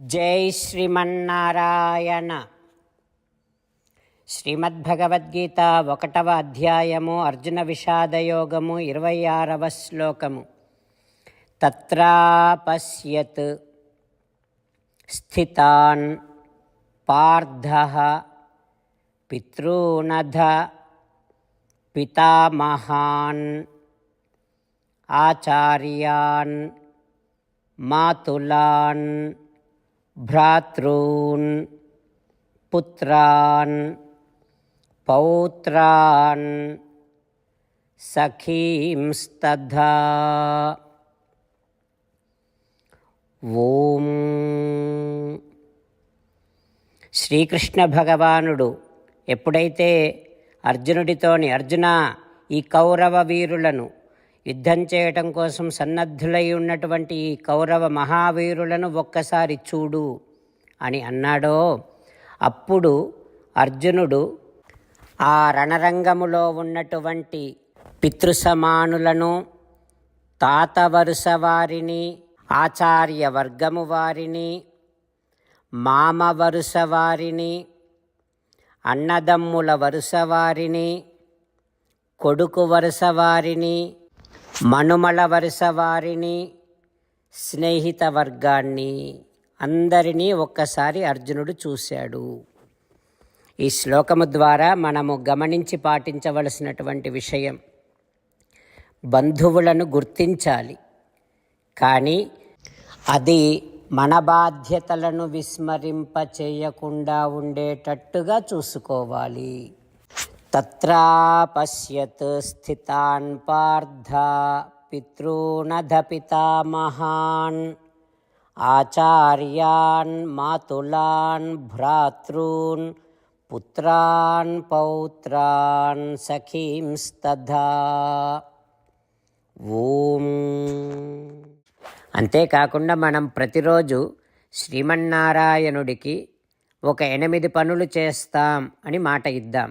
జై శ్రీమన్నారాయణ. శ్రీమద్భగవద్గీత ఒకటవ అధ్యాయము అర్జున విషాదయోగము ఇరవై ఆరవ శ్లోకము. తత్రాపశ్యత్ స్థితాన్ పార్థ పితృనధ పితామహాన్ ఆచార్యాన్ మాతులాన్ భ్రాతॄన్ పుత్రాన్ పౌత్రాన్ సఖీంస్తథా ఓం శ్రీకృష్ణ భగవానుడు ఎప్పుడైతే అర్జునుడితోని అర్జున ఈ కౌరవ వీరులను యుద్ధం చేయటం కోసం సన్నద్ధులై ఉన్నటువంటి ఈ కౌరవ మహావీరులను ఒక్కసారి చూడు అని అన్నాడో అప్పుడు అర్జునుడు ఆ రణరంగములో ఉన్నటువంటి పితృసమానులను తాత వరుస వారిని ఆచార్య వర్గము వారిని మామ వరుస వారిని అన్నదమ్ముల వరుస వారిని కొడుకు వరుస వారిని మనుమల వరుస వారిని స్నేహిత వర్గాన్ని అందరినీ ఒక్కసారి అర్జునుడు చూశాడు. ఈ శ్లోకము ద్వారా మనము గమనించి పాటించవలసినటువంటి విషయం బంధువులను గుర్తించాలి. కానీ అది మన బాధ్యతలను విస్మరింప చేయకుండా ఉండేటట్టుగా చూసుకోవాలి. తత్రా స్థితాన్ పార్థ పితॄనధ పితామహాన్ ఆచార్యాన్ మాతులాన్ భ్రాతృన్ పుత్రాన్ పౌత్రాన్ సఖీంస్తథా ఓం అంతేకాకుండా మనం ప్రతిరోజు శ్రీమన్నారాయణుడికి ఒక ఎనిమిది పనులు చేస్తాం అని మాట ఇద్దాం.